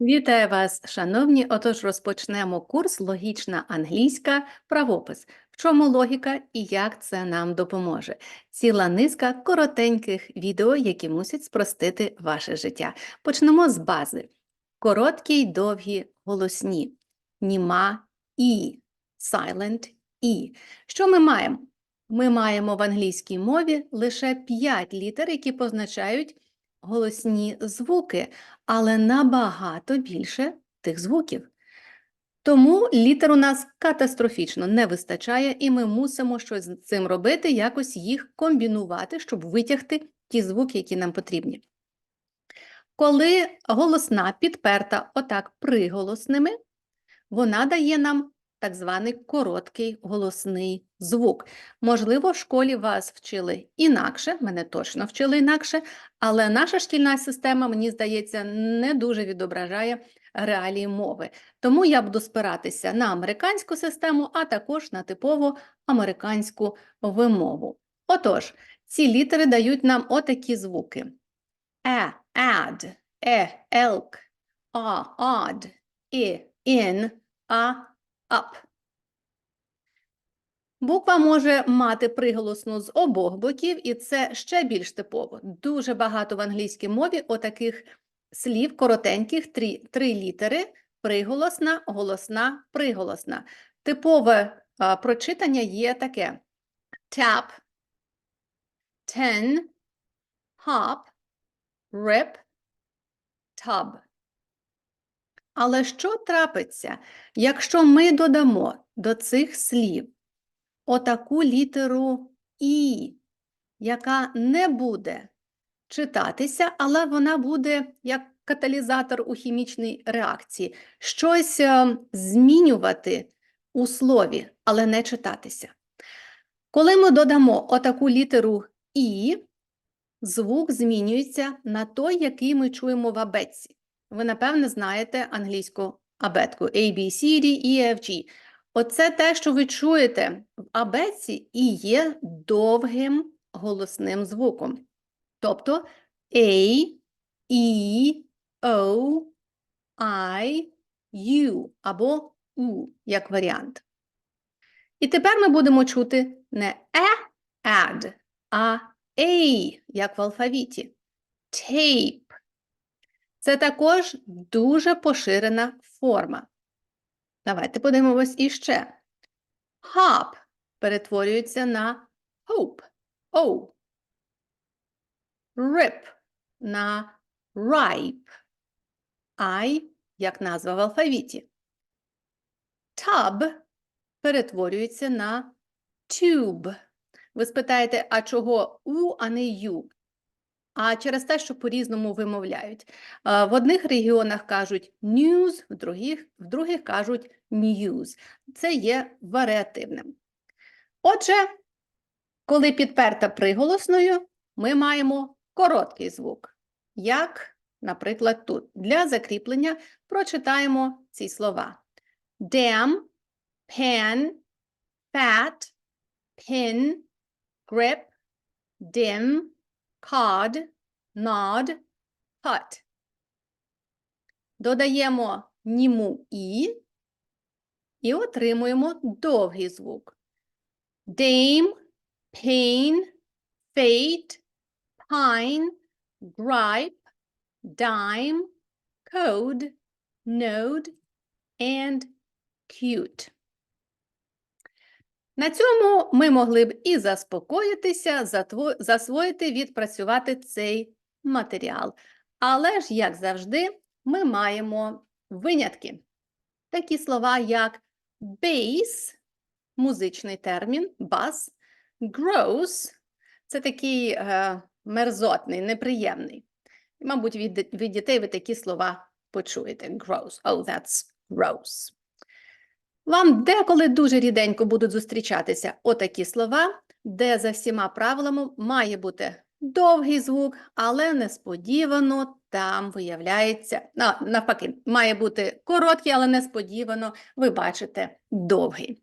Вітаю вас, шановні! Отож, розпочнемо курс Логічна англійська правопис. В чому логіка і як це нам допоможе? Ціла низка коротеньких відео, які мусять спростити ваше життя. Почнемо з бази. Короткі й довгі голосні. Німа і. Silent і. Що ми маємо? Ми маємо в англійській мові лише 5 літер, які позначають голосні звуки але набагато більше тих звуків. Тому літер у нас катастрофічно не вистачає, і ми мусимо щось з цим робити, якось їх комбінувати, щоб витягти ті звуки, які нам потрібні. Коли голосна підперта отак приголосними, вона дає нам так званий короткий голосний звук. Можливо, в школі вас вчили інакше, мене точно вчили інакше, але наша шкільна система, мені здається, не дуже відображає реалії мови. Тому я буду спиратися на американську систему, а також на типову американську вимову. Отож, ці літери дають нам отакі звуки: е, ад, е, елк, а, ад, і, ін, а, up. Буква може мати приголосну з обох боків, і це ще більш типово. Дуже багато в англійській мові отаких слів коротеньких, три, три літери, приголосна, голосна, приголосна. Типове а, прочитання є таке: tap, ten, hop, rip, tub. Але що трапиться, якщо ми додамо до цих слів отаку літеру І, яка не буде читатися, але вона буде як каталізатор у хімічній реакції, щось е, змінювати у слові, але не читатися. Коли ми додамо отаку літеру І, звук змінюється на той, який ми чуємо в абетці. Ви, напевне, знаєте англійську абетку A, B, C, D, E, F, G. Оце те, що ви чуєте в абетці, і є довгим голосним звуком. Тобто A, E, O, I, U або U як варіант. І тепер ми будемо чути не е, ad, а A, як в алфавіті. Tape. Це також дуже поширена форма. Давайте подивимось іще. Hop перетворюється на hope. O. Rip на ripe. I як назва в алфавіті. Tub перетворюється на tube. Ви спитаєте, а чого U, а не U? А через те, що по-різному вимовляють. В одних регіонах кажуть news, в других, в других кажуть news. Це є варіативним. Отже, коли підперта приголосною, ми маємо короткий звук, як, наприклад, тут. Для закріплення прочитаємо ці слова: dam, pan, fat, pin, grip, dim, cod, nod, hut. Додаємо німу і і отримуємо довгий звук. Dame, pain, fate, pine, gripe, dime, code, node, and cute. На цьому ми могли б і заспокоїтися, засвоїти, відпрацювати цей матеріал. Але ж, як завжди, ми маємо винятки. Такі слова, як bass, музичний термін, бас, gross це такий е, мерзотний, неприємний. Мабуть, від, від дітей ви такі слова почуєте. Gross. Oh, that's gross. Вам деколи дуже ріденько будуть зустрічатися отакі слова, де за всіма правилами має бути довгий звук, але несподівано там виявляється, навпаки, має бути короткий, але несподівано ви бачите довгий.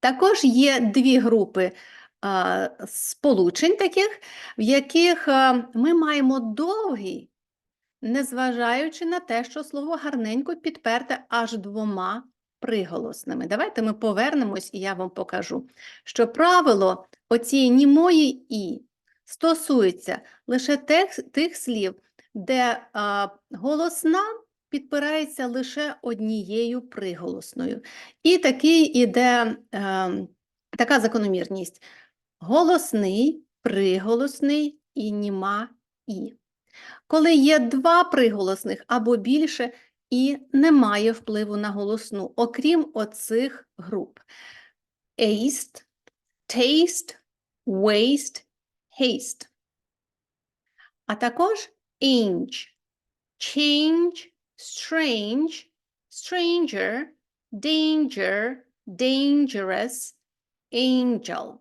Також є дві групи а, сполучень таких, в яких а, ми маємо довгий незважаючи на те, що слово гарненько підперте аж двома приголосними. Давайте ми повернемось, і я вам покажу, що правило оцієї німої і стосується лише тих, тих слів, де а, голосна підпирається лише однією приголосною. І такий іде е, така закономірність: голосний, приголосний і німа і. Коли є два приголосних або більше, і немає впливу на голосну, окрім оцих груп: aced, taste, waste, haste. А також inch, change, strange, stranger, danger, dangerous, angel.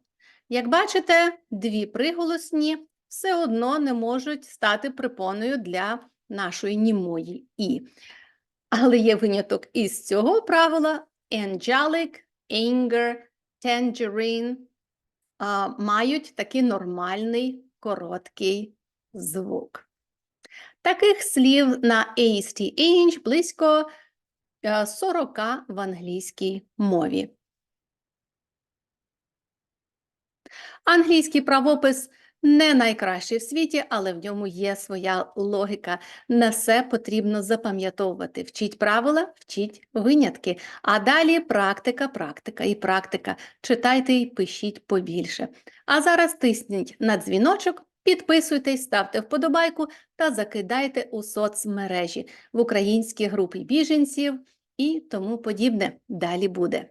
Як бачите, дві приголосні все одно не можуть стати припоною для нашої німої і. Але є виняток із цього правила angelic, anger, tangerine а, мають такий нормальний короткий звук. Таких слів на AST Age близько е, 40 в англійській мові. Англійський правопис не найкращий в світі, але в ньому є своя логіка. Не все потрібно запам'ятовувати. Вчіть правила, вчіть винятки. А далі практика, практика і практика. Читайте і пишіть побільше. А зараз тисніть на дзвіночок, підписуйтесь, ставте вподобайку та закидайте у соцмережі в українські групи біженців і тому подібне. Далі буде.